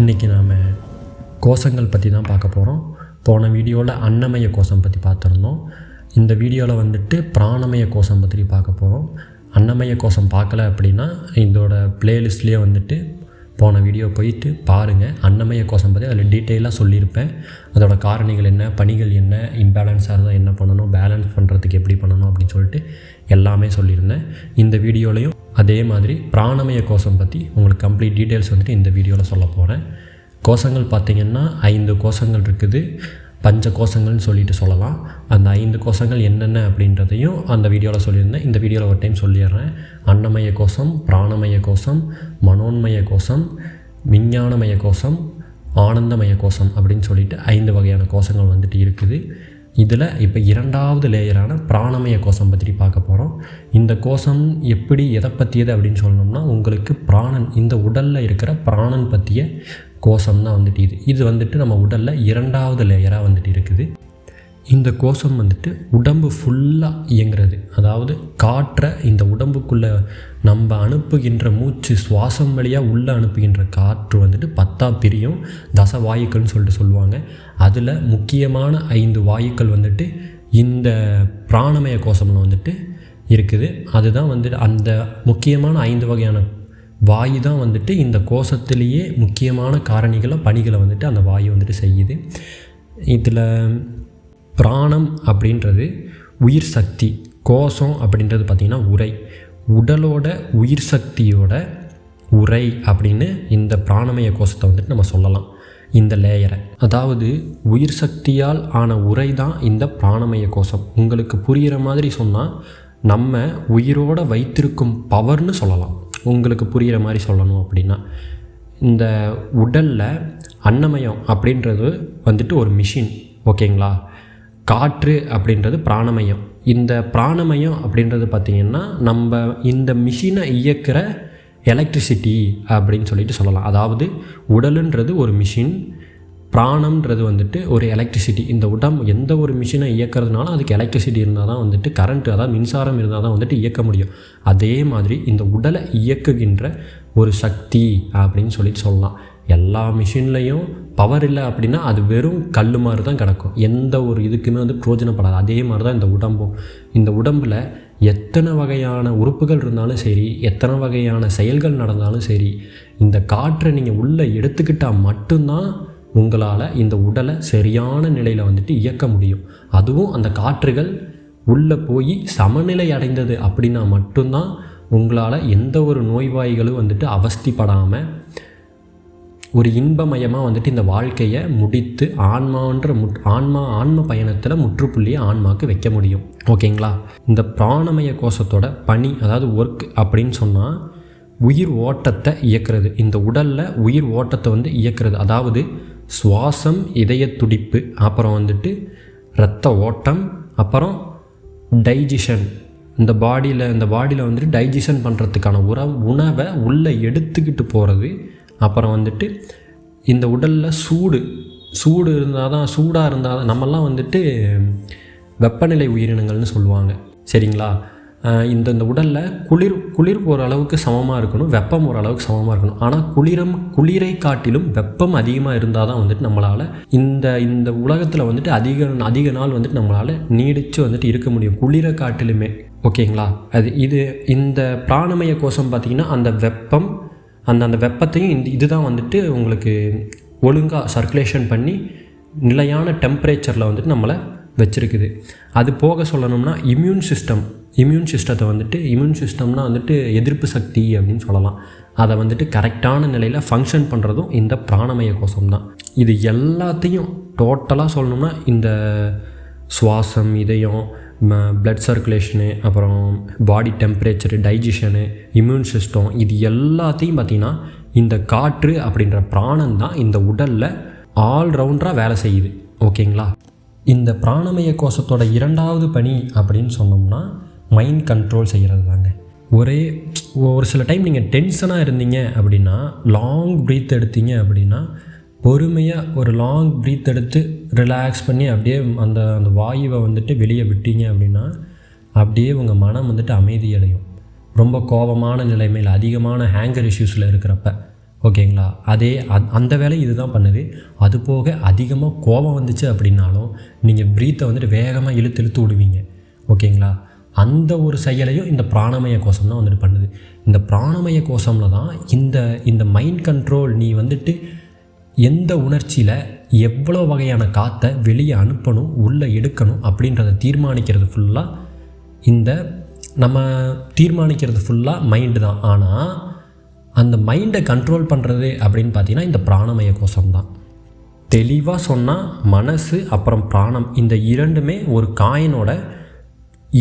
இன்றைக்கி நாம் கோஷங்கள் பற்றி தான் பார்க்க போகிறோம் போன வீடியோவில் அன்னமய கோஷம் பற்றி பார்த்துருந்தோம். இந்த வீடியோவில் வந்துட்டு பிராணமய கோஷம் பற்றி பார்க்க போகிறோம் அன்னமய கோஷம் பார்க்கல அப்படின்னா இதோட பிளேலிஸ்ட்லேயே வந்துட்டு போன வீடியோ போயிட்டு பாருங்கள் அன்னமய கோஷம் பற்றி அதில் டீட்டெயிலாக சொல்லியிருப்பேன். அதோட காரணிகள் என்ன பணிகள் என்ன இம்பேலன்ஸாக இருந்தால் என்ன பண்ணணும் பேலன்ஸ் பண்ணுறதுக்கு எப்படி பண்ணணும் அப்படின்னு சொல்லிட்டு எல்லாமே சொல்லியிருந்தேன். இந்த வீடியோலையும் அதே மாதிரி பிராணமய கோஷம் பற்றி உங்களுக்கு கம்ப்ளீட் டீட்டெயில்ஸ் வந்துட்டு இந்த வீடியோவில் சொல்ல போகிறேன் கோஷங்கள் பார்த்திங்கன்னா ஐந்து கோஷங்கள் இருக்குது. பஞ்ச கோஷங்கள்னு சொல்லிட்டு சொல்லலாம். அந்த ஐந்து கோஷங்கள் என்னென்ன அப்படின்றதையும் அந்த வீடியோவில் சொல்லியிருந்தேன். இந்த வீடியோவில் ஒரு டைம் சொல்லிடுறேன். அன்னமய கோஷம் பிராணமய கோஷம் மனோன்மய கோஷம் விஞ்ஞானமய கோஷம் ஆனந்தமய கோஷம் அப்படின்னு சொல்லிட்டு ஐந்து வகையான கோஷங்கள் வந்துட்டு இருக்குது. இதில் இப்போ இரண்டாவது லேயரான பிராணமய கோஷம் பற்றி பார்க்க போகிறோம் இந்த கோஷம் எப்படி எதை பற்றியது அப்படின்னு சொல்லணும்னா உங்களுக்கு பிராணன் இந்த உடலில் இருக்கிற பிராணன் பற்றிய கோஷம் தான் வந்துட்டு இது. இது வந்துட்டு நம்ம உடலில் இரண்டாவது லேயராக வந்துட்டு இருக்குது. இந்த கோஷம் வந்துட்டு உடம்பு ஃபுல்லாக இயங்குறது. அதாவது காற்றை இந்த உடம்புக்குள்ளே நம்ம அனுப்புகின்ற மூச்சு சுவாசம் வழியாக உள்ளே அனுப்புகின்ற காற்று வந்துட்டு பத்தா பிரியும். தசவாயுக்கள்னு சொல்லிட்டு சொல்லுவாங்க. அதில் முக்கியமான ஐந்து வாயுக்கள் வந்துட்டு இந்த பிராணமய கோஷமில் வந்துட்டு இருக்குது. அதுதான் வந்துட்டு அந்த முக்கியமான ஐந்து வகையான வாயு தான் வந்துட்டு இந்த கோஷத்திலேயே முக்கியமான காரணிகளை பணிகளை வந்துட்டு அந்த வாயு வந்துட்டு செய்யுது. இதில் பிராணம் அப்படின்றது உயிர் சக்தி கோஷம் அப்படின்றது பார்த்திங்கன்னா உரை. உடலோட உயிர் சக்தியோட உரை அப்படின்னு இந்த பிராணமய கோஷத்தை வந்துட்டு நம்ம சொல்லலாம். இந்த லேயரை அதாவது உயிர் சக்தியால் ஆன உரை தான் இந்த பிராணமய கோஷம். உங்களுக்கு புரிகிற மாதிரி சொன்னால் நம்ம உயிரோடு வைத்திருக்கும் பவர்னு சொல்லலாம். உங்களுக்கு புரிகிற மாதிரி சொல்லணும் அப்படின்னா இந்த உடலில் அன்னமயம் அப்படின்றது வந்துட்டு ஒரு மிஷின் ஓகேங்களா? காற்று அப்படின்றது பிராணமயம். இந்த பிராணமயம் அப்படின்றது பார்த்திங்கன்னா நம்ம இந்த மிஷினை இயக்கிற எலக்ட்ரிசிட்டி அப்படின்னு சொல்லிட்டு சொல்லலாம். அதாவது உடலுன்றது ஒரு மிஷின் பிராணம்ன்றது வந்துட்டு ஒரு எலக்ட்ரிசிட்டி இந்த உடம்பு எந்த ஒரு மிஷினை இயக்கிறதுனாலும் அதுக்கு எலக்ட்ரிசிட்டி இருந்தால் தான் வந்துட்டு கரண்ட்டு அதாவது மின்சாரம் இருந்தால் தான் வந்துட்டு இயக்க முடியும். அதே மாதிரி இந்த உடலை இயக்குகின்ற ஒரு சக்தி அப்படின்னு சொல்லிட்டு சொல்லலாம். எல்லா மிஷின்லேயும் பவர் இல்லை அப்படின்னா அது வெறும் கல் மாதிரி தான் கிடக்கும். எந்த ஒரு இதுக்குமே வந்து பிரயோஜனப்படாது. அதே மாதிரி தான் இந்த உடம்பும். இந்த உடம்பில் எத்தனை வகையான உறுப்புகள் இருந்தாலும் சரி எத்தனை வகையான செயல்கள் நடந்தாலும் சரி இந்த காற்றை நீங்கள் உள்ளே எடுத்துக்கிட்டால் மட்டும்தான் உங்களால் இந்த உடலை சரியான நிலையில் வந்துட்டு இயக்க முடியும். அதுவும் அந்த காற்றுகள் உள்ளே போய் சமநிலை அடைந்தது அப்படின்னா மட்டும்தான் உங்களால் எந்த ஒரு நோய்வாய்களும் வந்துட்டு அவஸ்திப்படாமல் ஒரு இன்பமயமாக வந்துட்டு இந்த வாழ்க்கையை முடித்து ஆன்மான்ற முட் ஆன்மா ஆன்ம பயணத்தில் முற்றுப்புள்ளியை ஆன்மாவுக்கு வைக்க முடியும். ஓகேங்களா? இந்த பிராணமய கோஷத்தோட பணி அதாவது ஒர்க் அப்படின்னு சொன்னால் உயிர் ஓட்டத்தை இயக்கிறது. இந்த உடலில் உயிர் ஓட்டத்தை வந்து இயக்கிறது. அதாவது சுவாசம் இதய துடிப்பு அப்புறம் வந்துட்டு இரத்த ஓட்டம் அப்புறம் டைஜிஷன் இந்த பாடியில் இந்த பாடியில் வந்துட்டு டைஜிஷன் பண்ணுறதுக்கான உற உணவை உள்ளே எடுத்துக்கிட்டு போகிறது அப்புறம் வந்துட்டு இந்த உடலில் சூடு சூடு இருந்தால் தான் சூடாக இருந்தால் தான் நம்மெல்லாம் வந்துட்டு வெப்பநிலை உயிரினங்கள்னு சொல்லுவாங்க. சரிங்களா? இந்த இந்த உடலில் குளிர் குளிர் ஒரு அளவுக்கு சமமாக இருக்கணும் வெப்பம் ஒரு அளவுக்கு சமமாக இருக்கணும். ஆனால் குளிரம் குளிரை காட்டிலும் வெப்பம் அதிகமாக இருந்தால் தான் வந்துட்டு நம்மளால் இந்த இந்த உலகத்தில் வந்துட்டு அதிக அதிக நாள் வந்துட்டு நம்மளால் நீடித்து வந்துட்டு இருக்க முடியும். குளிரை காட்டிலுமே. ஓகேங்களா? அது இது இந்த பிராணமய கோஷம் பார்த்திங்கன்னா அந்த வெப்பம் அந்த அந்த வெப்பத்தையும் இந்த இதுதான் வந்துட்டு உங்களுக்கு ஒழுங்காக சர்க்குலேஷன் பண்ணி நிலையான டெம்பரேச்சரில் வந்துட்டு நம்மளை வச்சுருக்குது. அது போக சொல்லணும்னா இம்யூன் சிஸ்டம் இம்யூன் சிஸ்டத்தை வந்துட்டு இம்யூன் சிஸ்டம்னா வந்துட்டு எதிர்ப்பு சக்தி அப்படின்னு சொல்லலாம். அதை வந்துட்டு கரெக்டான நிலையில் ஃபங்க்ஷன் பண்ணுறதும் இந்த பிராணமய கோஷம் தான் இது எல்லாத்தையும் டோட்டலாக சொல்லணும்னா இந்த சுவாசம் இதயம் பிளட் சர்க்குலேஷனு அப்புறம் body temperature digestion immune system இது எல்லாத்தையும் பார்த்திங்கன்னா இந்த காற்று அப்படின்ற பிராணம் தான் இந்த உடலில் ஆல்ரவுண்டராக வேலை செய்யுது. ஓகேங்களா? இந்த பிராணமய கோஷத்தோட இரண்டாவது பணி அப்படின்னு சொன்னோம்னா மைண்ட் கண்ட்ரோல் செய்கிறது தாங்க ஒரே ஒரு சில டைம் நீங்கள் டென்ஷனாக இருந்தீங்க அப்படின்னா லாங் ப்ரீத் எடுத்தீங்க அப்படின்னா பொறுமையாக ஒரு லாங் ப்ரீத் எடுத்து ரிலாக்ஸ் பண்ணி அப்படியே அந்த அந்த வாயுவை வந்துட்டு வெளியே விட்டீங்க அப்படின்னா அப்படியே உங்கள் மனம் வந்துட்டு அமைதி அடையும். ரொம்ப கோபமான நிலைமையில் அதிகமான ஹேங்கர் இஷ்யூஸில் இருக்கிறப்ப. ஓகேங்களா? அதே அந்த வேலை இதுதான் பண்ணுது. அது போக அதிகமாக கோபம் வந்துச்சு அப்படின்னாலும் நீங்கள் ப்ரீத்தை வந்துட்டு வேகமாக இழுத்து இழுத்து விடுவீங்க. ஓகேங்களா? அந்த ஒரு செயலையும் இந்த பிராணமய கோஷம் தான் வந்துட்டு பண்ணுது. இந்த பிராணமய கோஷமில் தான் இந்த இந்த மைண்ட் கண்ட்ரோல் நீ வந்துட்டு எந்த உணர்ச்சியில் எவ்வளோ வகையான காற்றை வெளியே அனுப்பணும் உள்ளே எடுக்கணும் அப்படின்றத தீர்மானிக்கிறது ஃபுல்லாக இந்த நம்ம தீர்மானிக்கிறது ஃபுல்லாக மைண்டு தான். ஆனால் அந்த மைண்டை கண்ட்ரோல் பண்ணுறது அப்படின்னு பார்த்தீங்கன்னா இந்த பிராணமய கோஷம் தான். தெளிவாக சொன்னால் மனசு அப்புறம் பிராணம் இந்த இரண்டுமே ஒரு காயினோட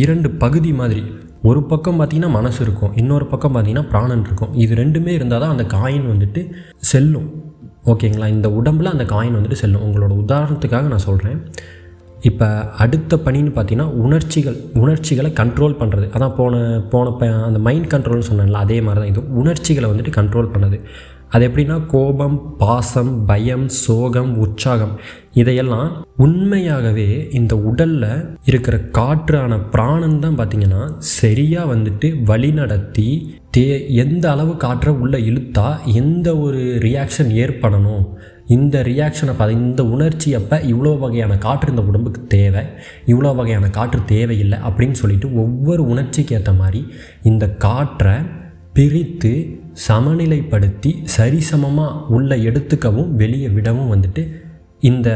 இரண்டு பகுதி மாதிரி. ஒரு பக்கம் பார்த்திங்கன்னா மனசு இருக்கும் இன்னொரு பக்கம் பார்த்திங்கன்னா பிராணன் இருக்கும். இது ரெண்டுமே இருந்தால் தான் அந்த காயின் வந்துட்டு செல்லும். ஓகேங்களா? இந்த உடம்பில் அந்த காயின் வந்துட்டு செல்லும். உங்களோட உதாரணத்துக்காக நான் சொல்கிறேன் இப்போ அடுத்த பணின்னு பார்த்தீங்கன்னா உணர்ச்சிகள் உணர்ச்சிகளை கண்ட்ரோல் பண்ணுறது அதான் போன போன ப அந்த மைண்ட் கண்ட்ரோல்னு சொன்னேன்ல அதே மாதிரி தான் இது. உணர்ச்சிகளை வந்துட்டு கண்ட்ரோல் பண்ணுது. அது எப்படின்னா கோபம் பாசம் பயம் சோகம் உற்சாகம் இதையெல்லாம் உண்மையாகவே இந்த உடலில் இருக்கிற காற்றான பிராணன் தான் பார்த்திங்கன்னா சரியாக வந்துட்டு வழிநடத்தி தே எந்த அளவு காற்றை உள்ளே இழுத்தா எந்த ஒரு ரியாக்ஷன் ஏற்படணும்? இந்த ரியாக்ஷனை பார்த்து இந்த உணர்ச்சி அப்போ இவ்வளோ வகையான காற்று இந்த உடம்புக்கு தேவை இவ்வளோ வகையான காற்று தேவையில்லை அப்படின்னு சொல்லிட்டு ஒவ்வொரு உணர்ச்சிக்கு ஏற்ற மாதிரி இந்த காற்றை பிரித்து சமநிலைப்படுத்தி சரிசமமாக உள்ளே எடுத்துக்கவும் வெளியே விடவும் வந்துட்டு இந்த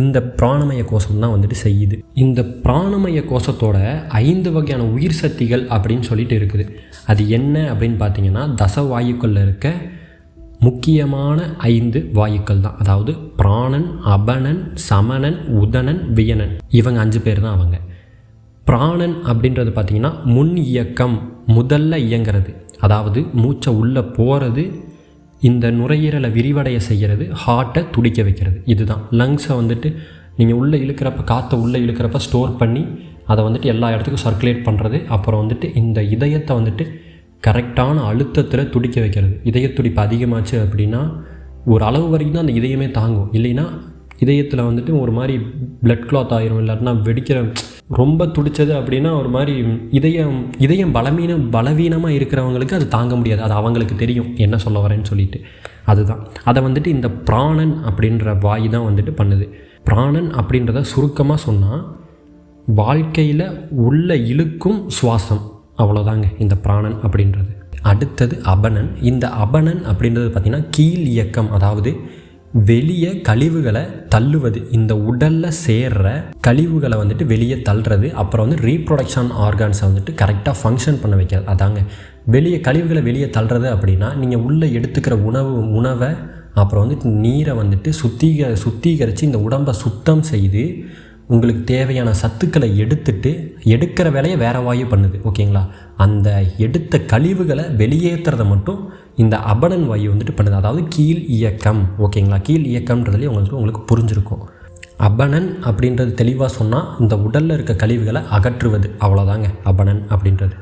இந்த பிராணமய கோஷம் தான் வந்துட்டு செய்யுது. இந்த பிராணமய கோஷத்தோட ஐந்து வகையான உயிர் சக்திகள் அப்படின்னு சொல்லிட்டு இருக்குது. அது என்ன அப்படின்னு பார்த்தீங்கன்னா தச வாயுக்களில் இருக்க முக்கியமான ஐந்து வாயுக்கள் தான். அதாவது பிராணன் அபனன் சமணன் உதனன் வியனன். இவங்க அஞ்சு பேர் தான் அவங்க. பிராணன் அப்படின்றது பார்த்திங்கன்னா முன் இயக்கம் முதல்ல இயங்கிறது. அதாவது மூச்சை உள்ளே போகிறது இந்த நுரையீரலை விரிவடைய செய்கிறது ஹார்ட்டை துடிக்க வைக்கிறது. இதுதான். லங்ஸை வந்துட்டு நீங்கள் உள்ளே இழுக்கிறப்ப காற்றை உள்ளே இழுக்கிறப்ப ஸ்டோர் பண்ணி அதை வந்துட்டு எல்லா இடத்துக்கும் சர்க்குலேட் பண்ணுறது அப்புறம் வந்துட்டு இந்த இதயத்தை வந்துட்டு கரெக்டான அழுத்தத்தில் துடிக்க வைக்கிறது. இதய துடிப்பு அதிகமாச்சு அப்படின்னா ஒரு அளவு வரைக்கும் தான் அந்த இதயமே தாங்கும். இல்லைன்னா இதயத்தில் வந்துட்டு ஒரு மாதிரி பிளட் கிளாத் ஆயிரும். இல்லாட்டினா வெடிக்கிற ரொம்ப துடித்தது அப்படின்னா ஒரு மாதிரி இதயம் இதயம் பலவீனம் பலவீனமாக இருக்கிறவங்களுக்கு அது தாங்க முடியாது. அது அவங்களுக்கு தெரியும் என்ன சொல்ல வரேன்னு சொல்லிட்டு. அதுதான். அதை வந்துட்டு இந்த பிராணன் அப்படின்ற வாய் தான் வந்துட்டு பண்ணுது. பிராணன் அப்படின்றத சுருக்கமாக சொன்னால் வாழ்க்கையில் உள்ள இழுக்கும் சுவாசம். அவ்வளோதாங்க இந்த பிராணன் அப்படின்றது. அடுத்தது அபனன். இந்த அபனன் அப்படின்றது பார்த்திங்கன்னா கீழ் இயக்கம். அதாவது வெளியே கழிவுகளை தள்ளுவது இந்த உடலில் சேர்ற கழிவுகளை வந்துட்டு வெளியே தள்ளுறது அப்புறம் வந்து ரீப்ரொடக்ஷன் ஆர்கான்ஸை வந்துட்டு கரெக்டாக ஃபங்க்ஷன் பண்ண வைக்கிறது. அதாங்க. வெளியே கழிவுகளை வெளியே தள்ளுறது அப்படின்னா நீங்கள் உள்ளே எடுத்துக்கிற உணவு உணவை அப்புறம் வந்துட்டு நீரை வந்துட்டு சுத்திக சுத்திகரித்து இந்த உடம்பை சுத்தம் செய்து உங்களுக்கு தேவையான சத்துக்களை எடுத்துட்டு எடுக்கிற வேலையை வேற வாயு பண்ணுது ஓகேங்களா? அந்த எடுத்த கழிவுகளை வெளியேற்றுறதை மட்டும் இந்த அபடன் வாயு வந்துட்டு பண்ணுது. அதாவது கீழ் இயக்கம் ஓகேங்களா? கீழ் இயக்கம்ன்றதுலேயே உங்களுக்கு உங்களுக்கு புரிஞ்சிருக்கும். அபனன் அப்படின்றது தெளிவாக சொன்னால் இந்த உடலில் இருக்க கழிவுகளை அகற்றுவது. அவ்வளோதாங்க அபனன் அப்படின்றது.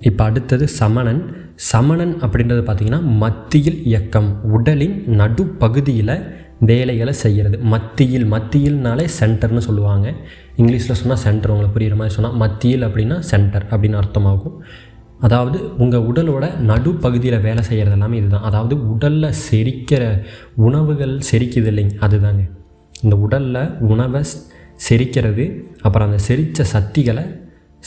இப்போ அடுத்தது சமணன். சமணன் அப்படின்றது பார்த்திங்கன்னா மத்தியில் இயக்கம் உடலின் நடுப்பகுதியில் வேலைகளை செய்கிறது மத்தியில் மத்தியில்னாலே சென்டர்னு சொல்லுவாங்க. இங்கிலீஷில் சொன்னால் சென்டர் உங்களுக்கு புரிகிற மாதிரி சொன்னால் மத்தியில் அப்படின்னா சென்டர் அப்படின்னு அர்த்தமாகும். அதாவது உங்கள் உடலோட நடுப்பகுதியில் வேலை செய்கிறது எல்லாமே இதுதான். அதாவது உடலில் செரிக்கிற உணவுகள் செரிக்குது இல்லைங்க அதுதாங்க. இந்த உடலில் உணவை செரிக்கிறது அப்புறம் அந்த செரித்த சக்திகளை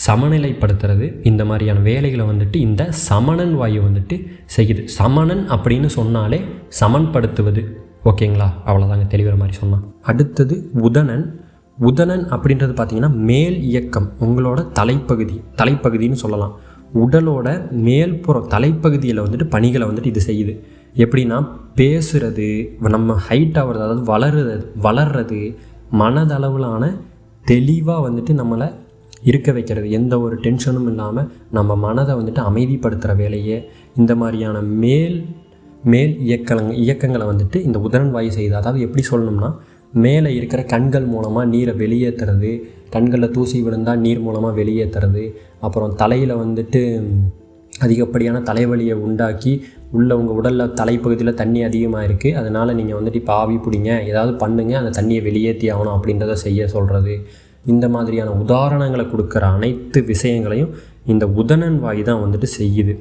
சமநிலைப்படுத்துறது இந்த மாதிரியான வேலைகளை வந்துட்டு இந்த சமணன் வாயு வந்துட்டு செய்யுது. சமணன் அப்படின்னு சொன்னாலே சமன்படுத்துவது. ஓகேங்களா? அவ்வளோதாங்க தெளிவுற மாதிரி சொன்னான். அடுத்தது உதனன். உதனன் அப்படின்றது பார்த்திங்கன்னா மேல் இயக்கம் உங்களோட தலைப்பகுதி. தலைப்பகுதின்னு சொல்லலாம். உடலோட மேல்புறம் தலைப்பகுதியில் வந்துட்டு பணிகளை வந்துட்டு இது செய்யுது. எப்படின்னா பேசுகிறது நம்ம ஹைட் ஆகிறது அதாவது வளருறது வளர்றது மனதளவிலான தெளிவாக வந்துட்டு நம்மளை இருக்க வைக்கிறது. எந்த ஒரு டென்ஷனும் இல்லாமல் நம்ம மனதை வந்துட்டு அமைதிப்படுத்துகிற வேலையை. இந்த மாதிரியான மேல் மேல் இயக்கங்க இயக்கங்களை வந்துட்டு இந்த உதரன் வாயு செய்யுது அதாவது எப்படி சொல்லணும்னா மேலே இருக்கிற கண்கள் மூலமாக நீரை வெளியேற்றுறது கண்களில் தூசி விழுந்தால் நீர் மூலமாக வெளியேற்றுறது அப்புறம் தலையில் வந்துட்டு அதிகப்படியான தலைவலியை உண்டாக்கி உள்ள உங்கள் உடலில் தலைப்பகுதியில் தண்ணி அதிகமாக இருக்குது அதனால் நீங்கள் வந்துட்டு இப்போ ஆவி பிடிங்க ஏதாவது பண்ணுங்கள் அந்த தண்ணியை வெளியேற்றி ஆகணும் அப்படின்றத செய்ய சொல்கிறது இந்த மாதிரியான உதாரணங்களை கொடுக்குற அனைத்து விஷயங்களையும் இந்த உதனன் வாய் தான் வந்துட்டு செய்யுது.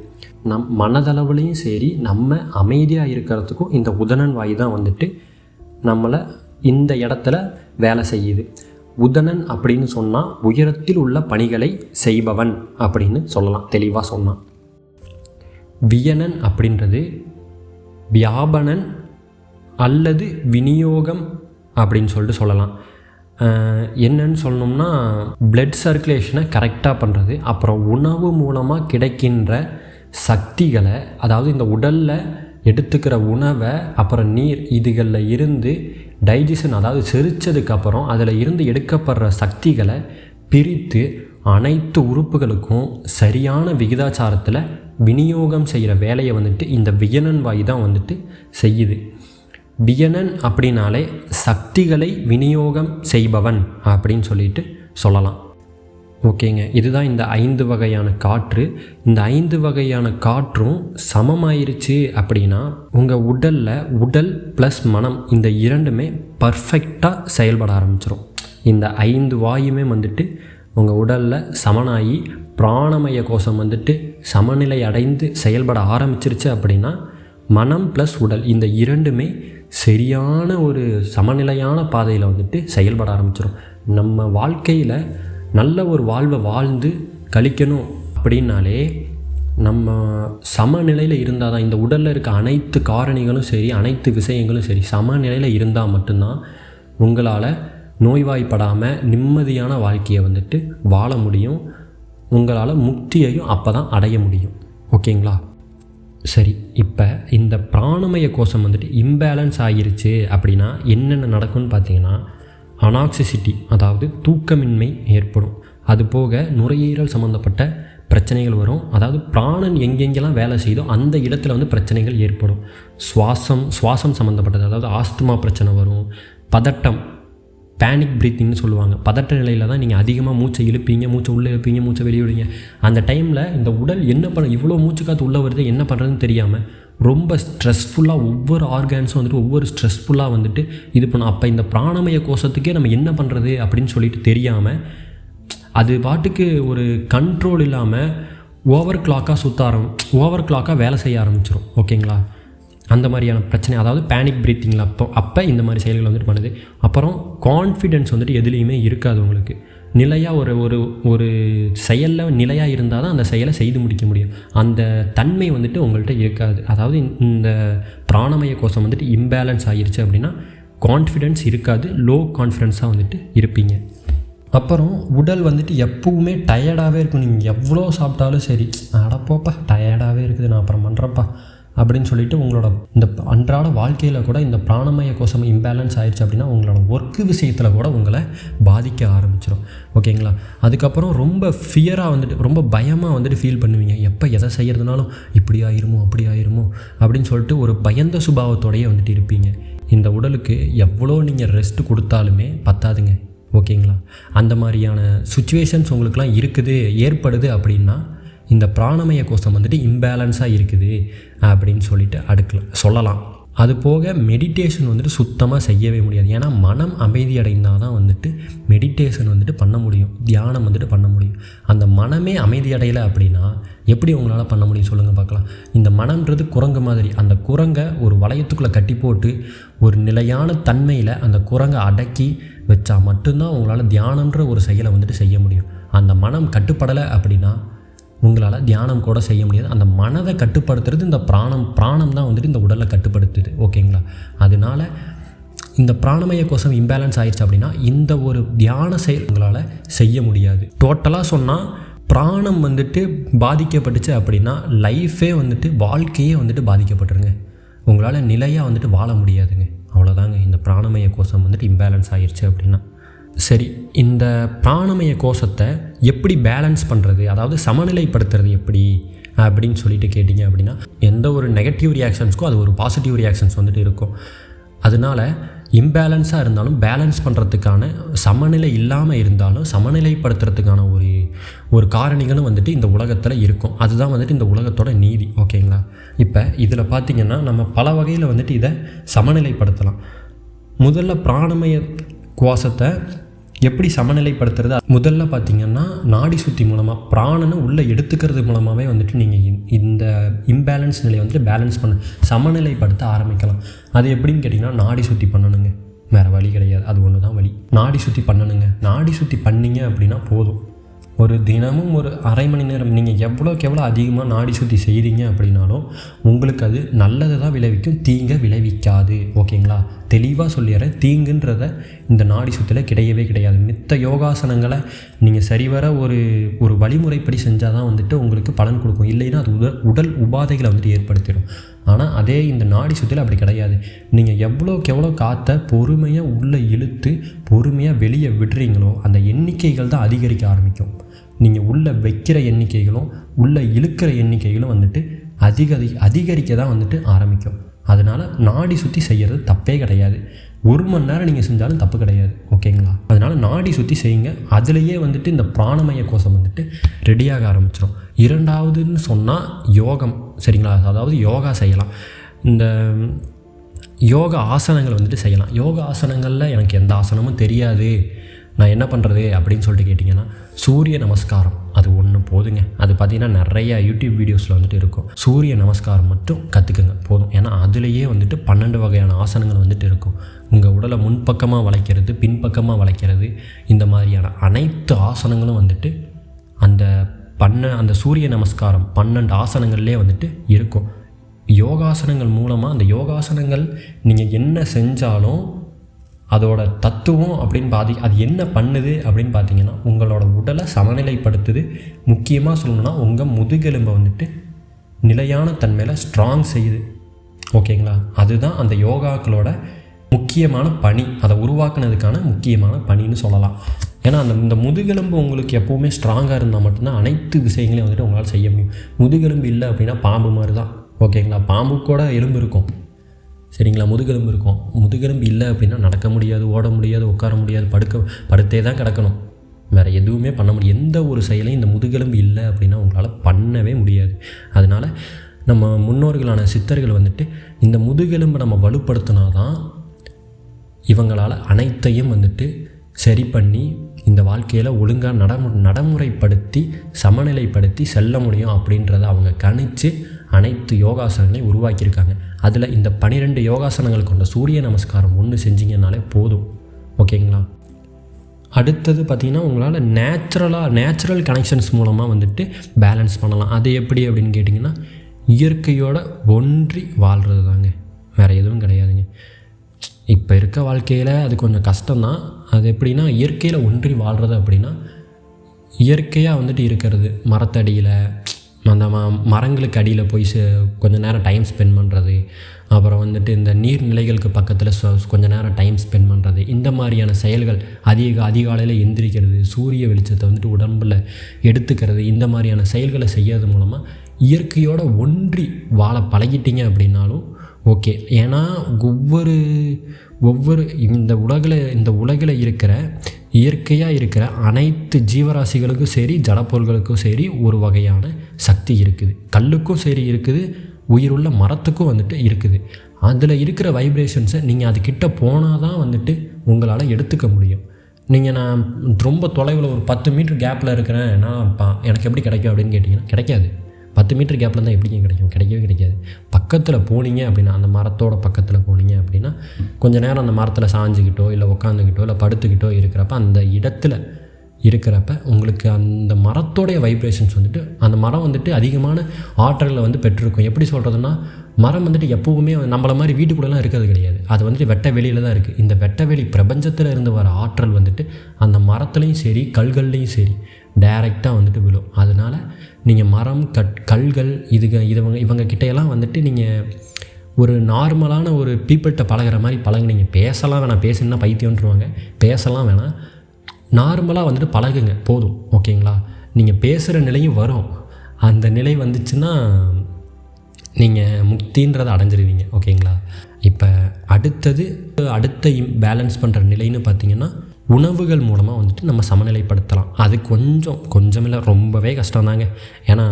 நம் மனதளவுலேயும் சரி நம்ம அமைதியாக இருக்கிறதுக்கும் இந்த உதனன் வாய் தான் வந்துட்டு நம்மளை இந்த இடத்துல வேலை செய்யுது. உதனன் அப்படின்னு சொன்னால் உயரத்தில் உள்ள பணிகளை செய்பவன் அப்படின்னு சொல்லலாம் தெளிவாக சொன்னான் வியனன் அப்படின்றது வியாபனன் அல்லது விநியோகம் அப்படின்னு சொல்லிட்டு சொல்லலாம். என்னன்னு சொல்லணும்னா பிளட் சர்க்குலேஷனை கரெக்டாக பண்ணுறது அப்புறம் உணவு மூலமாக கிடைக்கின்ற சக்திகளை அதாவது இந்த உடலில் எடுத்துக்கிற உணவை அப்புறம் நீர் இதுகளில் இருந்து டைஜஷன் அதாவது செரிச்சதுக்கப்புறம் அதில் இருந்து எடுக்கப்படுற சக்திகளை பிரித்து அனைத்து உறுப்புகளுக்கும் சரியான விகிதாச்சாரத்தில் விநியோகம் செய்கிற வேலையை வந்துட்டு இந்த வியனன் வாய் தான் வந்துட்டு செய்யுது. வியனன் அப்படின்னாலே சக்திகளை விநியோகம் செய்பவன் அப்படின்னு சொல்லிட்டு சொல்லலாம். ஓகேங்க. இதுதான் இந்த ஐந்து வகையான காற்று. இந்த ஐந்து வகையான காற்றும் சமமாயிருச்சு அப்படின்னா உங்கள் உடலில் உடல் ப்ளஸ் மனம் இந்த இரண்டுமே பர்ஃபெக்டாக செயல்பட ஆரம்பிச்சிடும் இந்த ஐந்து வாயுமே வந்துட்டு உங்கள் உடலில் சமனாகி பிராணமய கோஷம் வந்துட்டு சமநிலை அடைந்து செயல்பட ஆரம்பிச்சிருச்சு அப்படின்னா மனம் ப்ளஸ் உடல் இந்த இரண்டுமே சரியான ஒரு சமநிலையான பாதையில் வந்துட்டு செயல்பட ஆரம்பிச்சிடும் நம்ம வாழ்க்கையில் நல்ல ஒரு வாழ்வை வாழ்ந்து கழிக்கணும் அப்படின்னாலே நம்ம சமநிலையில் இருந்தால் தான் இந்த உடலில் இருக்க அனைத்து காரணிகளும் சரி அனைத்து விஷயங்களும் சரி சமநிலையில் இருந்தால் மட்டும்தான் உங்களால் நோய்வாய்ப்படாமல் நிம்மதியான வாழ்க்கையை வந்துட்டு வாழ முடியும். உங்களால் முக்தியையும் அப்போ தான் அடைய முடியும். ஓகேங்களா? சரி இப்போ இந்த பிராணமய கோஷம் வந்துட்டு இம்பேலன்ஸ் ஆகிருச்சு அப்படின்னா என்னென்ன நடக்கும்னு பார்த்தீங்கன்னா அனாக்சிசிட்டி அதாவது தூக்கமின்மை ஏற்படும். அது போக நுரையீரல் சம்மந்தப்பட்ட பிரச்சனைகள் வரும். அதாவது பிராணன் எங்கெங்கெல்லாம் வேலை செய்தோ அந்த இடத்துல வந்து பிரச்சனைகள் ஏற்படும். சுவாசம் சுவாசம் சம்மந்தப்பட்டது அதாவது ஆஸ்துமா பிரச்சனை வரும். பதட்டம் பேனிக் ப்ரீத்திங்னு சொல்லுவாங்க. பதட்ட நிலையில் தான் நீங்கள் அதிகமாக மூச்சை இழுப்பீங்க மூச்சை உள்ளே இழுப்பீங்க மூச்சை வெளியே விடுங்க அந்த டைமில் இந்த உடல் என்ன பண்ண இவ்வளோ மூச்சு காற்று உள்ளே வருது என்ன பண்ணுறதுன்னு தெரியாமல் ரொம்ப ஸ்ட்ரெஸ்ஃபுல்லாக ஒவ்வொரு ஆர்கான்ஸும் வந்துட்டு ஒவ்வொரு ஸ்ட்ரெஸ்ஃபுல்லாக வந்துட்டு இது பண்ண அப்போ இந்த பிராணமய கோஷத்துக்கே நம்ம என்ன பண்ணுறது அப்படின்னு சொல்லிட்டு தெரியாமல் அது பாட்டுக்கு ஒரு கண்ட்ரோல் இல்லாமல் ஓவர் கிளாக்காக சுற்ற ஆரம் ஓவர் கிளாக்காக வேலை செய்ய ஆரம்பிச்சிடும் ஓகேங்களா? அந்த மாதிரியான பிரச்சனை அதாவது பேனிக் ப்ரீத்திங்கில் அப்போ அப்போ இந்த மாதிரி செயல்கள் வந்துட்டு பண்ணுது. அப்புறம் கான்ஃபிடென்ஸ் வந்துட்டு எதுலேயுமே இருக்காது உங்களுக்கு. நிலையாக ஒரு ஒரு ஒரு செயலில் நிலையாக இருந்தால் தான் அந்த செயலை செய்து முடிக்க முடியும். அந்த தன்மை வந்துட்டு உங்கள்கிட்ட இருக்காது. அதாவது இந்த பிராணமய கோஷம் வந்துட்டு இம்பேலன்ஸ் ஆகிருச்சு அப்படின்னா கான்ஃபிடென்ஸ் இருக்காது லோ கான்ஃபிடென்ஸாக வந்துட்டு இருப்பீங்க. அப்புறம் உடல் வந்துட்டு எப்பவுமே டயர்டாகவே இருக்கும். நீங்கள் எவ்வளோ சாப்பிட்டாலும் சரி. அடப்போப்பா டயர்டாகவே இருக்குது. நான் அப்புறம் பண்ணுறப்பா அப்படின்னு சொல்லிட்டு உங்களோட இந்த அன்றாட வாழ்க்கையில் கூட இந்த பிராணமய கோஷம் இம்பேலன்ஸ் ஆயிடுச்சு அப்படின்னா உங்களோட ஒர்க்கு விஷயத்தில் கூட உங்களை பாதிக்க ஆரம்பிச்சிடும் ஓகேங்களா? அதுக்கப்புறம் ரொம்ப ஃபியராக வந்துட்டு ரொம்ப பயமாக வந்துட்டு ஃபீல் பண்ணுவீங்க. எப்போ எதை செய்கிறதுனாலும் இப்படி ஆயிருமோ அப்படி ஆயிருமோ அப்படின்னு சொல்லிட்டு ஒரு பயந்த சுபாவத்தோடையே வந்துட்டு இருப்பீங்க. இந்த உடலுக்கு எவ்வளோ நீங்கள் ரெஸ்ட் கொடுத்தாலுமே பத்தாதுங்க. ஓகேங்களா? அந்த மாதிரியான சுச்சுவேஷன்ஸ் உங்களுக்குலாம் இருக்குது ஏற்படுது அப்படின்னா இந்த பிராணமய கோஷம் வந்துட்டு இம்பேலன்ஸாக இருக்குது அப்படின்னு சொல்லிட்டு அடுக்கலாம் சொல்லலாம். அது போக மெடிடேஷன் வந்துட்டு சுத்தமாக செய்யவே முடியாது. ஏன்னா மனம் அமைதி அடைந்தால் தான் வந்துட்டு மெடிடேஷன் வந்துட்டு பண்ண முடியும். தியானம் வந்துட்டு பண்ண முடியும். அந்த மனமே அமைதி அடையலை அப்படின்னா எப்படி உங்களால் பண்ண முடியும் சொல்லுங்கள் பார்க்கலாம். இந்த மனம்ன்றது குரங்கு மாதிரி. அந்த குரங்கை ஒரு வளையத்துக்குள்ளே கட்டி போட்டு ஒரு நிலையான தன்மையில் அந்த குரங்கை அடக்கி வச்சா மட்டும்தான் உங்களால் தியானன்ற ஒரு செயலை வந்துட்டு செய்ய முடியும். அந்த மனம் கட்டுப்படலை அப்படின்னா உங்களால் தியானம் கூட செய்ய முடியாது. அந்த மனதை கட்டுப்படுத்துறது இந்த பிராணம் பிராணம் தான் வந்துட்டு இந்த உடலை கட்டுப்படுத்துது. ஓகேங்களா? அதனால இந்த பிராணமய கோஷம் இம்பேலன்ஸ் ஆயிடுச்சு அப்படின்னா இந்த ஒரு தியான செயல் உங்களால் செய்ய முடியாது. டோட்டலாக சொன்னால் பிராணம் வந்துட்டு பாதிக்கப்பட்டுச்சு அப்படின்னா லைஃபே வந்துட்டு வாழ்க்கையே வந்துட்டு பாதிக்கப்பட்டுருங்க. உங்களால் நிலையாக வந்துட்டு வாழ முடியாதுங்க. அவ்வளோதாங்க இந்த பிராணமய கோஷம் வந்துட்டு இம்பேலன்ஸ் ஆயிடுச்சு அப்படின்னா. சரி இந்த பிராணமய கோஷத்தை எப்படி பேலன்ஸ் பண்ணுறது அதாவது சமநிலைப்படுத்துறது எப்படி? அப்படின்னு சொல்லிட்டு கேட்டிங்க அப்படின்னா எந்த ஒரு நெகட்டிவ் ரியாக்ஷன்ஸ்க்கும் அது ஒரு பாசிட்டிவ் ரியாக்ஷன்ஸ் வந்துட்டு இருக்கும். அதனால இம்பேலன்ஸாக இருந்தாலும் பேலன்ஸ் பண்ணுறதுக்கான சமநிலை இல்லாமல் இருந்தாலும் சமநிலைப்படுத்துறதுக்கான ஒரு ஒரு காரணிகளும் வந்துட்டு இந்த உலகத்தில் இருக்கும். அதுதான் வந்துட்டு இந்த உலகத்தோட நீதி ஓகேங்களா? இப்போ இதில் பார்த்திங்கன்னா நம்ம பல வகையில் வந்துட்டு இதை சமநிலைப்படுத்தலாம். முதல்ல பிராணமய கோஷத்தை எப்படி சமநிலைப்படுத்துறது? முதல்ல பார்த்தீங்கன்னா நாடி சுத்தி மூலமாக பிராணனை உள்ளே எடுத்துக்கிறது மூலமாகவே வந்துட்டு நீங்கள் இந்த இம்பேலன்ஸ் நிலையை வந்துட்டு பேலன்ஸ் பண்ண சமநிலைப்படுத்த ஆரம்பிக்கலாம். அது எப்படின்னு கேட்டிங்கன்னா நாடி சுத்தி பண்ணணுங்க. வேறு வழி கிடையாது. அது ஒன்று தான் வழி. நாடி சுத்தி பண்ணணுங்க. நாடி சுத்தி பண்ணீங்க அப்படின்னா போதும். ஒரு தினமும் ஒரு அரை மணி நேரம் நீங்கள் எவ்வளோக்கு எவ்வளோ அதிகமாக நாடி சுற்றி செய்கிறீங்க அப்படின்னாலும் உங்களுக்கு அது நல்லதை தான் விளைவிக்கும். தீங்கை விளைவிக்காது. ஓகேங்களா? தெளிவாக சொல்லிடுறேன். தீங்குன்றத இந்த நாடி சுற்றில் கிடையவே கிடையாது. மித்த யோகாசனங்களை நீங்கள் சரிவர ஒரு ஒரு வழிமுறைப்படி செஞ்சால் தான் வந்துட்டு உங்களுக்கு பலன் கொடுக்கும். இல்லைன்னா அது உடல் உடல் உபாதைகளை வந்துட்டு ஏற்படுத்திடும். ஆனால் அதே இந்த நாடி சுற்றில் அப்படி கிடையாது. நீங்கள் எவ்வளோக்கு எவ்வளோ காற்றை பொறுமையாக உள்ளே இழுத்து பொறுமையாக வெளியே விடுறீங்களோ அந்த எண்ணிக்கைகள் தான் அதிகரிக்க ஆரம்பிக்கும். நீங்கள் உள்ளே வைக்கிற எண்ணிக்கைகளும் உள்ளே இழுக்கிற எண்ணிக்கைகளும் வந்துட்டு அதிக அதிகரிக்க தான் வந்துட்டு ஆரம்பிக்கும். அதனால் நாடி சுற்றி செய்கிறது தப்பே கிடையாது. ஒரு மணி நேரம் நீங்கள் செஞ்சாலும் தப்பு கிடையாது. ஓகேங்களா? அதனால் நாடி சுற்றி செய்யுங்க. அதுலேயே வந்துட்டு இந்த பிராணமய கோஷம் வந்துட்டு ரெடியாக ஆரம்பிச்சிடும் இரண்டாவதுன்னு சொன்னால் யோகம் சரிங்களா? அதாவது யோகா செய்யலாம். இந்த யோகா ஆசனங்கள் வந்துட்டு செய்யலாம். யோகா ஆசனங்களில் எனக்கு எந்த ஆசனமும் தெரியாது. நான் என்ன பண்ணுறது அப்படின்னு சொல்லிட்டு கேட்டிங்கன்னா சூரிய நமஸ்காரம். அது ஒன்று போதுங்க. அது பார்த்திங்கன்னா நிறைய யூடியூப் வீடியோஸில் வந்துட்டு இருக்கும். சூரிய நமஸ்காரம் மட்டும் கற்றுக்குங்க போதும். ஏன்னா அதுலேயே வந்துட்டு பன்னெண்டு வகையான ஆசனங்கள் வந்துட்டு இருக்கும். உங்கள் உடலை முன்பக்கமாக வளைக்கிறது பின்பக்கமாக வளைக்கிறது இந்த மாதிரியான அனைத்து ஆசனங்களும் வந்துட்டு அந்த பண்ண அந்த சூரிய நமஸ்காரம் பன்னெண்டு ஆசனங்கள்லேயே வந்துட்டு இருக்கும். யோகாசனங்கள் மூலமாக அந்த யோகாசனங்கள் நீங்கள் என்ன செஞ்சாலும் அதோட தத்துவம் அப்படின்னு பாதி அது என்ன பண்ணுது அப்படின்னு பார்த்தீங்கன்னா உங்களோட உடலை சமநிலைப்படுத்துது. முக்கியமாக சொல்லணும்னா உங்கள் முதுகெலும்பை வந்துட்டு நிலையான தன்மையில் ஸ்ட்ராங் செய்யுது. ஓகேங்களா? அதுதான் அந்த யோகாக்களோட முக்கியமான பணி. அதை உருவாக்குனதுக்கான முக்கியமான பணின்னு சொல்லலாம். ஏன்னா அந்த இந்த முதுகெலும்பு உங்களுக்கு எப்போவுமே ஸ்ட்ராங்காக இருந்தால் மட்டும்தான் அனைத்து விஷயங்களையும் வந்துட்டு உங்களால் செய்ய முடியும். முதுகெலும்பு இல்லை அப்படின்னா பாம்பு மாதிரி தான் ஓகேங்களா? பாம்பு கூட எலும்பு இருக்கும். சரிங்களா முதுகெலும்பு இருக்கும். முதுகெலும்பு இல்லை அப்படின்னா நடக்க முடியாது ஓட முடியாது உட்கார முடியாது படுக்க படுத்தே தான் கிடக்கணும். வேறு எதுவுமே பண்ண முடியும் எந்த ஒரு செயலையும் இந்த முதுகெலும்பு இல்லை அப்படின்னா உங்களால் பண்ணவே முடியாது. அதனால் நம்ம முன்னோர்களான சித்தர்கள் வந்துட்டு இந்த முதுகெலும்பை நம்ம வலுப்படுத்தினா தான் இவங்களால் அனைத்தையும் வந்துட்டு சரி பண்ணி இந்த வாழ்க்கையில் ஒழுங்காக நடமு நடைமுறைப்படுத்தி சமநிலைப்படுத்தி செல்ல முடியும் அப்படின்றத அவங்க கணித்து அனைத்து யோகாசனங்களையும் உருவாக்கியிருக்காங்க. அதில் இந்த பனிரெண்டு யோகாசனங்கள் கொண்ட சூரிய நமஸ்காரம் ஒன்று செஞ்சீங்கன்னாலே போதும். ஓகேங்களா? அடுத்தது பார்த்திங்கன்னா உங்களால் நேச்சுரலாக நேச்சுரல் கனெக்ஷன்ஸ் மூலமாக வந்துட்டு பேலன்ஸ் பண்ணலாம். அது எப்படி அப்படின்னு கேட்டிங்கன்னா இயற்கையோட ஒன்றி வாழ்கிறது தாங்க வேறு எதுவும் கிடையாதுங்க. இப்போ இருக்க வாழ்க்கையில் அது கொஞ்சம் கஷ்டம்தான் அது எப்படின்னா இயற்கையில் ஒன்றி வாழ்கிறது அப்படின்னா இயற்கையாக வந்துட்டு இருக்கிறது. மரத்தடியில் அந்த ம மரங்களுக்கு அடியில் போய் சே கொஞ்சம் நேரம் டைம் ஸ்பெண்ட் பண்ணுறது அப்புறம் வந்துட்டு இந்த நீர்நிலைகளுக்கு பக்கத்தில் சொ கொஞ்சம் நேரம் டைம் ஸ்பெண்ட் பண்ணுறது இந்த மாதிரியான செயல்கள் அதிக அதிகாலையில் எந்திரிக்கிறது சூரிய வெளிச்சத்தை வந்துட்டு உடம்பில் எடுத்துக்கிறது இந்த மாதிரியான செயல்களை செய்யறது மூலமாக இயற்கையோட ஒன்றி வாழ பழகிட்டீங்க அப்படின்னாலும் ஓகே. ஏன்னா ஒவ்வொரு ஒவ்வொரு இந்த உலகில் இந்த உலகில் இருக்கிற இயற்கையாக இருக்கிற அனைத்து ஜீவராசிகளுக்கும் சரி ஜடப்பொருள்களுக்கும் சரி ஒரு வகையான சக்தி இருக்குது. கல்லுக்கும் சரி இருக்குது உயிருள்ள மரத்துக்கும் வந்துட்டு இருக்குது. அதில் இருக்கிற வைப்ரேஷன்ஸை நீங்கள் அதுக்கிட்ட போனால் தான் வந்துட்டு உங்களால் எடுத்துக்க முடியும். நீங்கள் நான் ரொம்ப தொலைவில் ஒரு பத்து மீட்டர் கேப்பில் இருக்கிறேன் நான் பா எனக்கு எப்படி கிடைக்கும் அப்படின்னு கேட்டிங்கன்னா கிடைக்காது. பத்து மீட்டர் கேப்பில் தான் எப்படிங்க கிடைக்கும்? கிடைக்கவே கிடைக்காது. பக்கத்தில் போனீங்க அப்படின்னா அந்த மரத்தோட பக்கத்தில் போனீங்க அப்படின்னா கொஞ்சம் நேரம் அந்த மரத்தில் சாஞ்சிக்கிட்டோ இல்லை உட்காந்துக்கிட்டோ இல்லை படுத்துக்கிட்டோ இருக்கிறப்ப அந்த இடத்துல இருக்கிறப்ப உங்களுக்கு அந்த மரத்தோடைய வைப்ரேஷன்ஸ் வந்துட்டு அந்த மரம் வந்துட்டு அதிகமான ஆற்றலை வந்து பெற்றிருக்கும். எப்படி சொல்கிறதுனா மரம் வந்துட்டு எப்போவுமே நம்மளை மாதிரி வீட்டுக்குள்ளெல்லாம் இருக்கிறது கிடையாது. அது வந்துட்டு வெட்ட வெளியில் தான் இருக்குது இந்த வெட்ட வெளி பிரபஞ்சத்தில் இருந்து வர ஆற்றல் வந்துட்டு அந்த மரத்துலேயும் சரி கல்கள்லேயும் சரி டைரெக்டாக வந்துட்டு விழும். அதனால் நீங்கள் மரம் கட் கல்கள் இதுக இதுவங்க இவங்க கிட்டையெல்லாம் வந்துட்டு நீங்கள் ஒரு நார்மலான ஒரு பீப்புள்கிட்ட பழகிற மாதிரி பழகுனீங்க. பேசலாம் வேணாம். பேசுனா பைத்தியம்ன்றவாங்க. பேசலாம் வேணாம். நார்மலாக வந்துட்டு பழகுங்க. போதும். ஓகேங்களா? நீங்கள் பேசுகிற நிலையும் வரும். அந்த நிலை வந்துச்சுன்னா நீங்கள் முக்தின்றதை அடைஞ்சிருவீங்க. ஓகேங்களா? இப்போ அடுத்தது அடுத்த பேலன்ஸ் பண்ணுற நிலைன்னு பார்த்தீங்கன்னா உணவுகள் மூலமாக வந்துட்டு நம்ம சமநிலைப்படுத்தலாம். அது கொஞ்சம் கொஞ்சமில்ல ரொம்பவே கஷ்டம் தாங்க ஏன்னா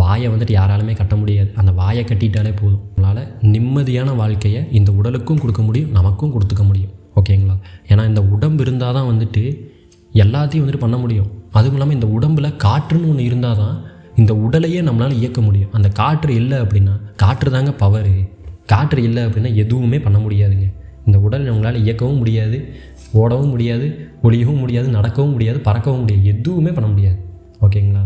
வாயை வந்துட்டு யாராலுமே கட்ட முடியாது. அந்த வாயை கட்டிட்டாலே போதும். நம்மளால் நிம்மதியான வாழ்க்கையை இந்த உடலுக்கும் கொடுக்க முடியும் நமக்கும் கொடுத்துக்க முடியும். ஓகேங்களா? ஏன்னா இந்த உடம்பு இருந்தால் தான் வந்துட்டு எல்லாத்தையும் வந்துட்டு பண்ண முடியும். அதுவும் இல்லாமல் இந்த உடம்பில் காற்றுன்னு ஒன்று இருந்தால் தான் இந்த உடலையே நம்மளால் இயக்க முடியும். அந்த காற்று இல்லை அப்படின்னா காற்று தாங்க பவரு காற்று இல்லை அப்படின்னா எதுவுமே பண்ண முடியாதுங்க. இந்த உடல் நம்மளால் இயக்கவும் முடியாது ஓடவும் முடியாது ஒளியவும் முடியாது நடக்கவும் முடியாது பறக்கவும் முடியாது. எதுவுமே பண்ண முடியாது. ஓகேங்களா?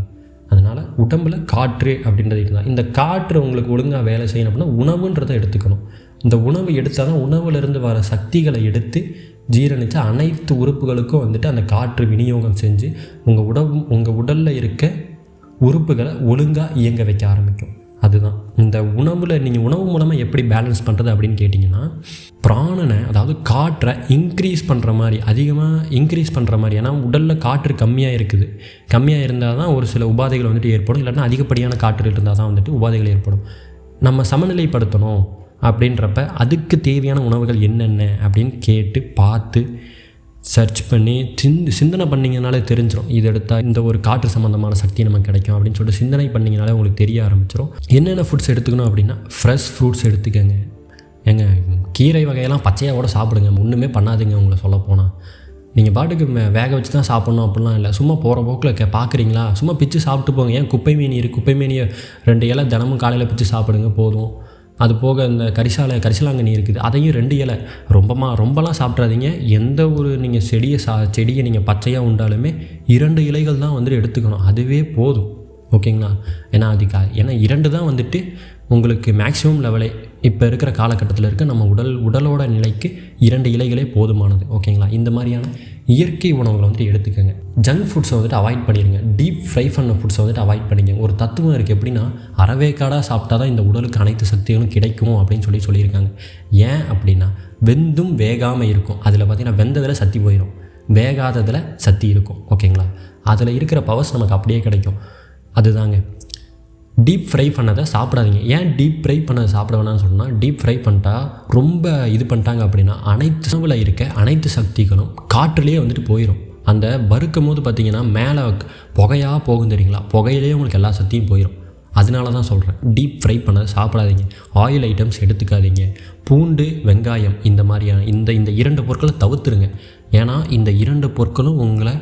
அதனால் உடம்பில் காற்று அப்படின்றது இருந்தால் இந்த காற்று உங்களுக்கு ஒழுங்காக வேலை செய்யணும் அப்படின்னா உணவுன்றதை எடுத்துக்கணும். இந்த உணவு எடுத்தால் தான் உணவுலேருந்து வர சக்திகளை எடுத்து ஜீரணித்து அனைத்து உறுப்புகளுக்கும் வந்துட்டு அந்த காற்று விநியோகம் செஞ்சு உங்கள் உடம்பு உங்கள் உடலில் இருக்க உறுப்புகளை ஒழுங்காக இயங்க வைக்க ஆரம்பிக்கும். அதுதான். இந்த உணவில் நீங்கள் உணவு மூலமாக எப்படி பேலன்ஸ் பண்ணுறது அப்படின்னு கேட்டிங்கன்னா பிராணனை அதாவது காற்றை இன்க்ரீஸ் பண்ணுற மாதிரி அதிகமாக இன்க்ரீஸ் பண்ணுற மாதிரி ஏன்னா உடலில் காற்று கம்மியாக இருக்குது. கம்மியாக இருந்தால் தான் ஒரு சில உபாதைகள் வந்துட்டு ஏற்படும். இல்லைன்னா அதிகப்படியான காற்று இருந்தால் தான் வந்துட்டு உபாதைகள் ஏற்படும். நம்ம சமநிலைப்படுத்தணும். அப்படின்றப்ப அதுக்கு தேவையான உணவுகள் என்னென்ன அப்படின்னு கேட்டு பார்த்து சர்ச் பண்ணி சிந்த் சிந்தனை பண்ணிங்கனாலே தெரிஞ்சிடும் இது எடுத்தால் இந்த ஒரு காற்று சம்மந்தமான சக்தி நமக்கு கிடைக்கும் அப்படின்னு சொல்லிட்டு சிந்தனை பண்ணிங்கனாலே உங்களுக்கு தெரிய ஆரம்பிச்சிடும் என்னென்ன ஃபுட்ஸ் எடுத்துக்கணும் அப்படின்னா ஃப்ரெஷ் ஃப்ரூட்ஸ் எடுத்துக்கங்க. ஏங்க கீரை வகையெல்லாம் பச்சையாக கூட சாப்பிடுங்க. ஒன்றுமே பண்ணாதுங்க உங்களை சொல்ல போனால் நீங்கள் பாட்டுக்கு வேக வச்சு தான் சாப்பிட்ணும் அப்படிலாம் இல்லை. சும்மா போகிற போக்கில் கே பார்க்குறீங்களா சும்மா பிச்சு சாப்பிட்டு போங்க. ஏன் குப்பை மீன் இருக்குது குப்பை மீனியை ரெண்டு இலை தினமும் காலையில் பிச்சு சாப்பிடுங்க போதும். அது போக இந்த கரிசாலை கரிசலாங்கண்ணி இருக்குது. அதையும் ரெண்டு இலை. ரொம்பமா ரொம்பலாம் சாப்பிட்றாதீங்க எந்த ஒரு நீங்கள் செடியை சா செடியை நீங்கள் பச்சையாக உண்டாலுமே இரண்டு இலைகள் தான் வந்துட்டு எடுத்துக்கணும். அதுவே போதும். ஓகேங்களா? ஏன்னா அதுக்கு ஏன்னா இரண்டு தான் வந்துட்டு உங்களுக்கு மேக்ஸிமம் லெவலே இப்போ இருக்கிற காலகட்டத்தில் இருக்க நம்ம உடல் உடலோட நிலைக்கு இரண்டு இலைகளே போதுமானது. ஓகேங்களா? இந்த மாதிரியான இயற்கை உணவுகளை வந்துட்டு எடுத்துக்கோங்க. ஜங்க் ஃபுட்ஸை வந்துட்டு அவாய்ட் பண்ணிடுங்க டீப் ஃப்ரை பண்ண ஃபுட்ஸை வந்துட்டு அவாய்ட் பண்ணிங்க. ஒரு தத்துவம் இருக்குது எப்படின்னா அறவேக்காடாக சாப்பிட்டா தான் இந்த உடலுக்கு அனைத்து சக்திகளும் கிடைக்கும் அப்படின்னு சொல்லி சொல்லியிருக்காங்க. ஏன் அப்படின்னா வெந்தும் வேகாமல் இருக்கும். அதில் பார்த்திங்கன்னா வெந்ததில் சக்தி போயிடும் வேகாததில் சக்தி இருக்கும். ஓகேங்களா அதில் இருக்கிற பவர்ஸ் நமக்கு அப்படியே கிடைக்கும். அதுதாங்க. டீப் ஃப்ரை பண்ணதை சாப்பிடாதீங்க. ஏன் டீப் ஃப்ரை பண்ணதை சாப்பிட வேணாம்னு சொன்னால் டீப் ஃப்ரை பண்ணிட்டா ரொம்ப இது பண்ணிட்டாங்க அப்படின்னா அனைத்து உணவில் இருக்க அனைத்து சக்திகளும் காற்றுலேயே வந்துட்டு போயிடும் அந்த வறுக்கும் போது பார்த்தீங்கன்னா மேலே புகையாக போகும் தெரியுங்களா? புகையிலேயே உங்களுக்கு எல்லா சக்தியும் போயிடும் அதனால தான் சொல்கிறேன் டீப் ஃப்ரை பண்ணதை சாப்பிடாதீங்க. ஆயில் ஐட்டம்ஸ் எடுத்துக்காதீங்க. பூண்டு வெங்காயம் இந்த மாதிரியான இந்த இந்த இரண்டு பொருட்களை தவிர்த்துருங்க. ஏன்னா இந்த இரண்டு பொருட்களும் உங்களை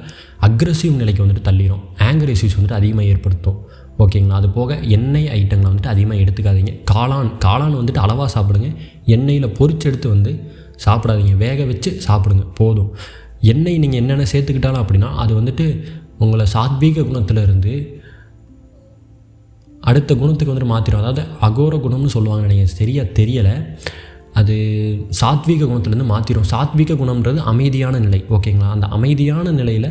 அக்ரஸிவ் நிலைக்கு வந்துட்டு தள்ளிடும் ஆங்கர் இஷ்யூஸ் வந்துட்டு அதிகமாக ஏற்படுத்தும். ஓகேங்களா? அது போக எண்ணெய் ஐட்டங்களை வந்துட்டு அதிகமாக எடுத்துக்காதீங்க. காளான் காளான் வந்துட்டு அளவாக சாப்பிடுங்க. எண்ணெயில் பொறிச்செடுத்து வந்து சாப்பிடாதீங்க. வேக வச்சு சாப்பிடுங்க. போதும். எண்ணெய் நீங்கள் என்னென்ன சேர்த்துக்கிட்டாலும் அப்படின்னா அது வந்துட்டு உங்களை சாத்வீக குணத்தில் இருந்து அடுத்த குணத்துக்கு வந்துட்டு மாற்றிடும் அதாவது அகோர குணம்னு சொல்லுவாங்க நினைக்கிறேன் சரியாக தெரியலை. அது சாத்வீக குணத்துலேருந்து மாற்றிடும் சாத்வீக குணம்ன்றது அமைதியான நிலை. ஓகேங்களா? அந்த அமைதியான நிலையில்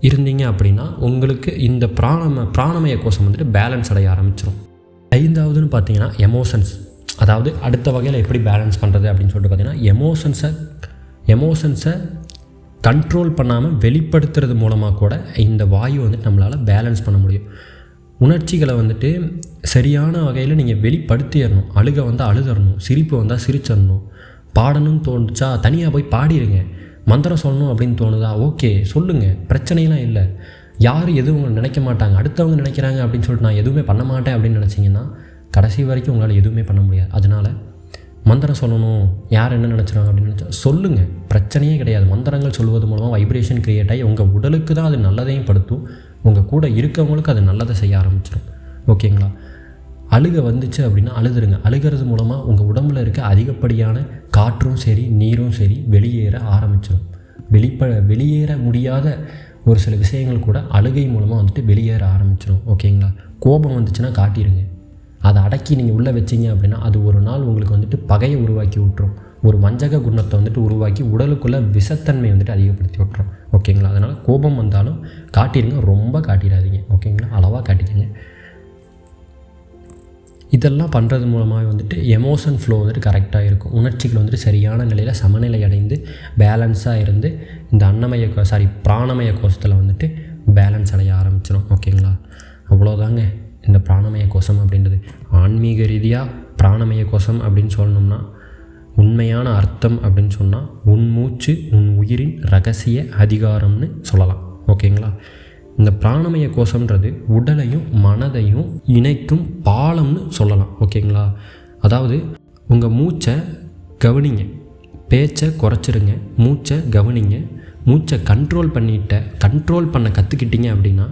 இருந்தீங்க அப்படின்னா உங்களுக்கு இந்த பிராணம பிராணமய கோஷம் வந்துட்டு பேலன்ஸ் அடைய ஆரம்பிச்சிடும் ஐந்தாவதுன்னு பார்த்தீங்கன்னா எமோஷன்ஸ் அதாவது அடுத்த வகையில் எப்படி பேலன்ஸ் பண்ணுறது அப்படின்னு சொல்லிட்டு பார்த்தீங்கன்னா எமோஷன்ஸை எமோஷன்ஸை கண்ட்ரோல் பண்ணாமல் வெளிப்படுத்துறது மூலமாக கூட இந்த வாயு வந்துட்டு நம்மளால் பேலன்ஸ் பண்ண முடியும். உணர்ச்சிகளை வந்துட்டு சரியான வகையில் நீங்கள் வெளிப்படுத்திடணும். அழுக வந்தால் அழுதரணும் சிரிப்பு வந்தால் சிரிச்சிடணும். பாடணும்னு தோணுச்சா தனியாக போய் பாடிடுங்க மந்திரம் சொல்லணும் அப்படின்னு தோணுதா? ஓகே சொல்லுங்கள் பிரச்சனைலாம் இல்லை. யார் எதுவும் உங்களை நினைக்க மாட்டாங்க. அடுத்தவங்க நினைக்கிறாங்க அப்படின்னு சொல்லிட்டு நான் எதுவுமே பண்ண மாட்டேன் அப்படின்னு நினச்சிங்கன்னா கடைசி வரைக்கும் உங்களால் எதுவுமே பண்ண முடியாது. அதனால் மந்திரம் சொல்லணும். யார் என்ன நினச்சிருவாங்க அப்படின்னு நினச்சா சொல்லுங்கள் பிரச்சனையே கிடையாது. மந்திரங்கள் சொல்வது மூலமாக வைப்ரேஷன் க்ரியேட் ஆகி உங்கள் உடலுக்கு தான் அது நல்லதையும் படுத்தும். உங்கள் கூட இருக்கவங்களுக்கு அது நல்லதை செய்ய ஆரம்பிச்சிடும் ஓகேங்களா? அழுக வந்துச்சு அப்படின்னா அழுதுருங்க. அழுகிறது மூலமாக உங்கள் உடம்புல இருக்க அதிகப்படியான காற்றும் சரி நீரும் சரி வெளியேற ஆரம்பிச்சிடும் வெளிப்ப வெளியேற முடியாத ஒரு சில விஷயங்கள் கூட அழுகை மூலமாக வந்துட்டு வெளியேற ஆரம்பிச்சிடும் ஓகேங்களா? கோபம் வந்துச்சுன்னா காட்டிடுங்க அதை அடக்கி நீங்கள் உள்ளே வச்சீங்க அப்படின்னா அது ஒரு நாள் உங்களுக்கு வந்துட்டு பகையை உருவாக்கி விட்டுரும். ஒரு வஞ்சக குணத்தை வந்துட்டு உருவாக்கி உடலுக்குள்ளே விஷத்தன்மை வந்துட்டு அதிகப்படுத்தி விட்டுரும். ஓகேங்களா? அதனால் கோபம் வந்தாலும் காட்டிடுங்க ரொம்ப காட்டிடாதீங்க. ஓகேங்களா? அளவாக காட்டிக்கங்க. இதெல்லாம் பண்ணுறது மூலமாக வந்துட்டு எமோஷன் ஃப்ளோ வந்துட்டு கரெக்டாக இருக்கும். உணர்ச்சிகள் வந்துட்டு சரியான நிலையில் சமநிலை அடைந்து பேலன்ஸாக இருந்து இந்த அன்னமய சாரி பிராணமய கோஷத்தில் வந்துட்டு பேலன்ஸ் அடைய ஆரம்பிச்சிடும் ஓகேங்களா? அவ்வளோதாங்க இந்த பிராணமய கோஷம் அப்படின்றது. ஆன்மீக ரீதியாக பிராணமய கோஷம் அப்படின்னு சொல்லணும்னா உண்மையான அர்த்தம் அப்படின்னு சொன்னால் உன் மூச்சு உன் உயிரின் ரகசிய அதிகாரம்னு சொல்லலாம். ஓகேங்களா? இந்த பிராணமய கோஷம்ன்றது உடலையும் மனதையும் இணைக்கும் பாலம்னு சொல்லலாம். ஓகேங்களா? அதாவது உங்கள் மூச்சை கவனிங்க. பேச்சை குறைச்சிருங்க. மூச்சை கவனிங்க. மூச்சை கண்ட்ரோல் பண்ணிட்ட கண்ட்ரோல் பண்ண கற்றுக்கிட்டீங்க அப்படின்னா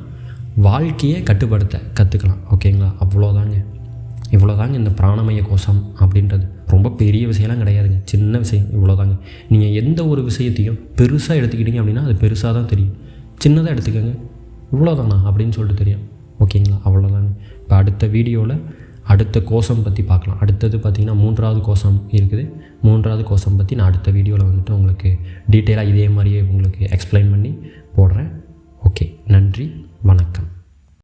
வாழ்க்கையை கட்டுப்படுத்த கற்றுக்கலாம் ஓகேங்களா? அவ்வளோதாங்க. இவ்வளோதாங்க இந்த பிராணமய கோஷம் அப்படின்றது. ரொம்ப பெரிய விஷயம்லாம் கிடையாதுங்க. சின்ன விஷயம். இவ்வளோதாங்க. நீங்கள் எந்த ஒரு விஷயத்தையும் பெருசாக எடுத்துக்கிட்டீங்க அப்படின்னா அது பெருசாக தான் தெரியும். சின்னதாக எடுத்துக்கோங்க. இவ்வளோதானா அப்படின்னு சொல்லிட்டு தெரியும். ஓகேங்களா? அவ்வளோதானே இப்போ அடுத்த வீடியோவில் அடுத்த கோஷம் பற்றி பார்க்கலாம். அடுத்தது பார்த்திங்கன்னா மூன்றாவது கோஷம் இருக்குது. மூன்றாவது கோஷம் பற்றி நான் அடுத்த வீடியோவில் வந்துட்டு உங்களுக்கு டீட்டெயிலாக இதே மாதிரியே உங்களுக்கு எக்ஸ்பிளைன் பண்ணி போடுறேன். ஓகே. நன்றி. வணக்கம்.